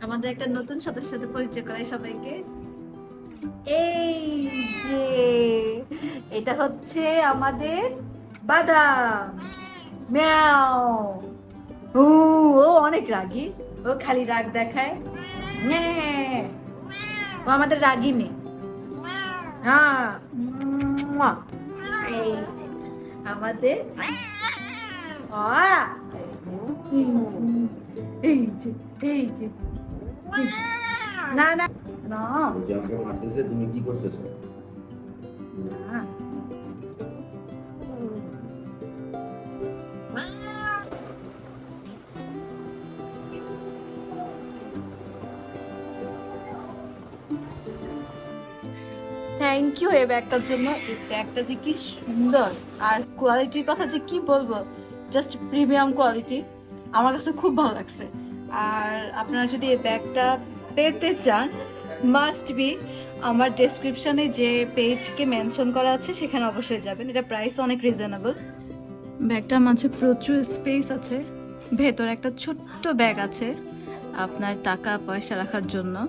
আমাদের একটা নতুন সদস্যের সাথে পরিচয় করাই সবাইকে। এই যে এটা হচ্ছে আমাদের বাদাম। ম্যাও। ও ও অনেক রাগী। ও খালি রাগ দেখায়। ও আমাদের রাগী মেয়ে। হ্যাঁ। আমাদের এই যে এই যে না না থ্যাংক ইউ এই ব্যাগটার জন্য। এই ব্যাগটা যে কি সুন্দর। আর কোয়ালিটির কথা যে কি বলব? জাস্ট প্রিমিয়াম কোয়ালিটি আমার কাছে খুব ভালো লাগছে। আর আপনারা যদি এই ব্যাগটা পেতে চান মাস্ট বি আমার ডেসক্রিপশানে যে পেজকে মেনশন করা আছে, সেখানে অবশ্যই যাবেন। এটা প্রাইস অনেক রিজনেবল ব্যাগটার মাঝে প্রচুর স্পেস আছে। ভেতর একটা ছোট্ট ব্যাগ আছে। আপনার টাকা পয়সা রাখার জন্য।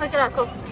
Hoje.